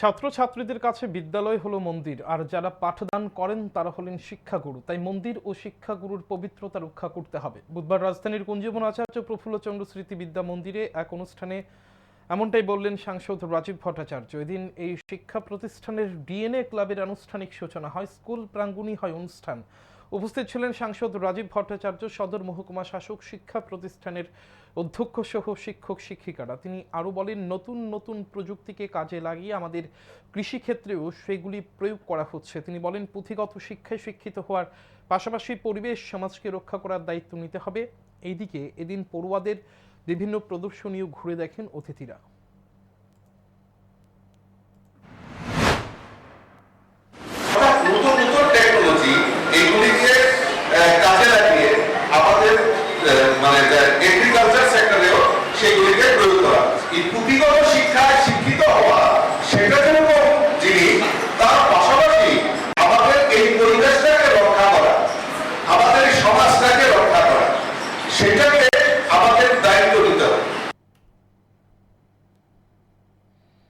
ছাত্রছাত্রীদের কাছে বিদ্যালয় হলো মন্দির, আর যারা পাঠদান করেন তারা হলেন শিক্ষাগুরু। তাই মন্দির ও শিক্ষাগুরুর পবিত্রতা রক্ষা করতে হবে। বুধবার রাজধানীর কুঞ্জীবন আচার্য প্রফুল্লচন্দ্র স্মৃতি বিদ্যা মন্দিরে এক অনুষ্ঠানে এমনটাই বললেন সাংসদ রাজীব ভট্টাচার্য। এদিন এই শিক্ষা প্রতিষ্ঠানের ডিএনএ ক্লাবের আনুষ্ঠানিক সূচনা হয়, স্কুল প্রাঙ্গণই হয় অনুষ্ঠান। উপস্থিত ছিলেন সাংসদ রাজীব ভট্টাচার্য, সদর মহকুমা শাসক, শিক্ষা প্রতিষ্ঠানের অধ্যক্ষ সহ শিক্ষক শিক্ষিকারা। তিনি আরও বলেন, নতুন নতুন প্রযুক্তিকে কাজে লাগিয়ে আমাদের কৃষিক্ষেত্রেও সেগুলি প্রয়োগ করা হচ্ছে। তিনি বলেন, পুঁথিগত শিক্ষায় শিক্ষিত হওয়ার পাশাপাশি পরিবেশ, সমাজকে রক্ষা করার দায়িত্ব নিতে হবে। এইদিকে এদিন পড়ুয়াদের বিভিন্ন প্রদর্শনীও ঘুরে দেখেন অতিথিরা। Ele poderia